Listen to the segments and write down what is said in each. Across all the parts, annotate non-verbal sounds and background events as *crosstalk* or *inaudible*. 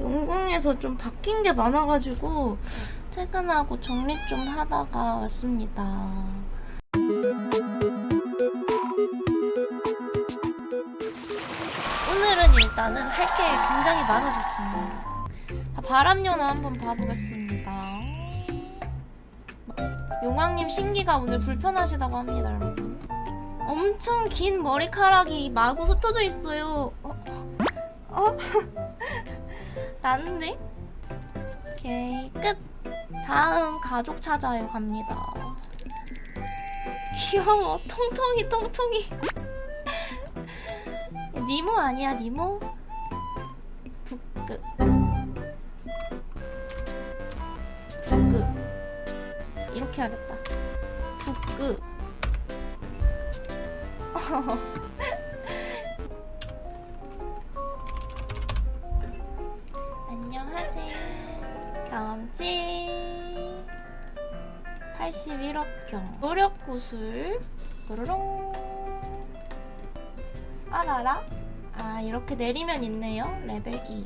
용궁에서 좀 바뀐 게 많아가지고 퇴근하고 정리 좀 하다가 왔습니다. 오늘은 일단은 할 게 굉장히 많아졌습니다. 자, 바람연화 한번 봐보겠습니다. 용왕님 신기가 오늘 불편하시다고 합니다, 여러분. 엄청 긴 머리카락이 마구 흩어져 있어요. 어? 어? *laughs* 나는데? 오케이, 끝. 다음 가족 찾아요 갑니다. *laughs* 귀여워, 통통이, 통통이. *laughs* 니모 아니야, 니모? 북극. 북극. 이렇게 하겠다. 북극. *laughs* 경험치 81억 경. 노력구슬. 도로롱. 알아라? 아, 이렇게 내리면 있네요. 레벨 2.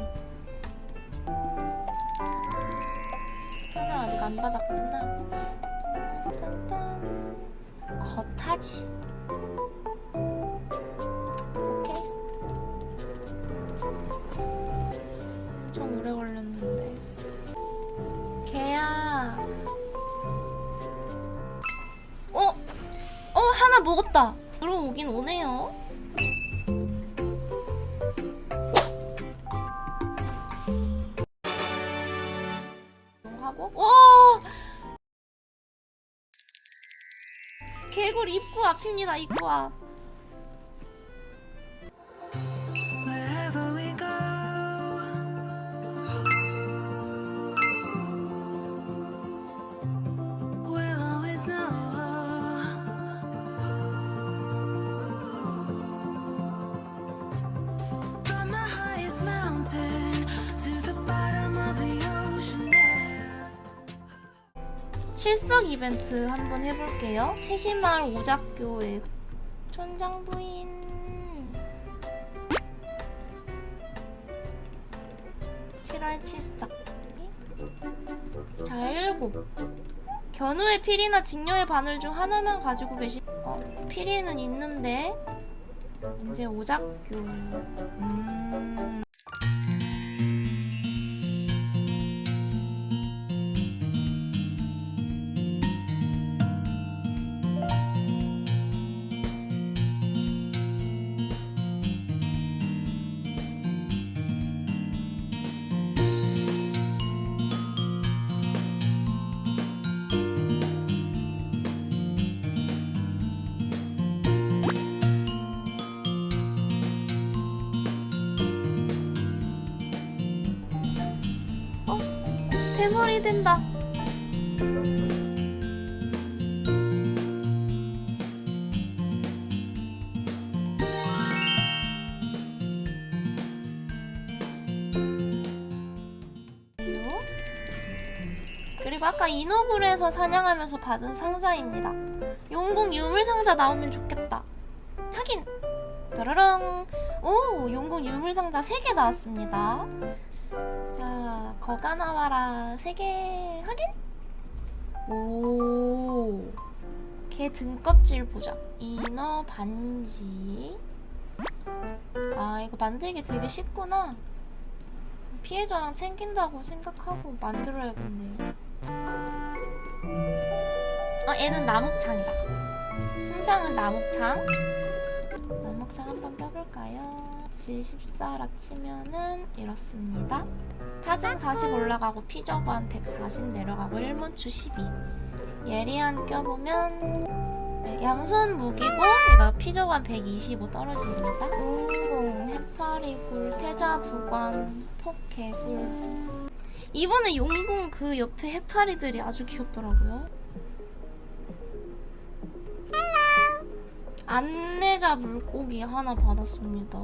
하나 아직 안 받았구나. 딴딴. 겉하지. 오케이. 좀 오래 걸렸는 하나 먹었다. 들어오긴 오네요. 하고 와 개굴 입구 앞입니다 입구 앞 칠석 이벤트 한번 해볼게요. 세시마을 오작교의 촌장 부인. 7월 칠석 자 일곱. 견우의 필이나 직녀의 바늘 중 하나만 가지고 계신 어 필이는 있는데 이제 오작교. 음 대머리 된다. 그리고 아까 인어굴에서 사냥하면서 받은 상자입니다. 용궁 유물 상자 나오면 좋겠다. 하긴. 따라랑. 오, 용궁 유물 상자 3개 나왔습니다. 자, 거가 나와라. 세 개 확인. 오. 개 등껍질 보자. 이너 반지. 아, 이거 만들기 되게 쉽구나. 피해 저항 챙긴다고 생각하고 만들어야겠네요. 아, 얘는 나목창이다. 심장은 나목창. 나목창 한번 떠볼까요? G14라 치면은 이렇습니다. 파증 40 올라가고 피저관 140 내려가고 일문추 12 예리한 껴보면 네, 양손 무기고 얘가 피저관 125 떨어집니다. 용궁, 해파리굴, 태자부관, 폭개굴. 이번에 용궁 그 옆에 해파리들이 아주 귀엽더라고요 안내자 물고기 하나 받았습니다.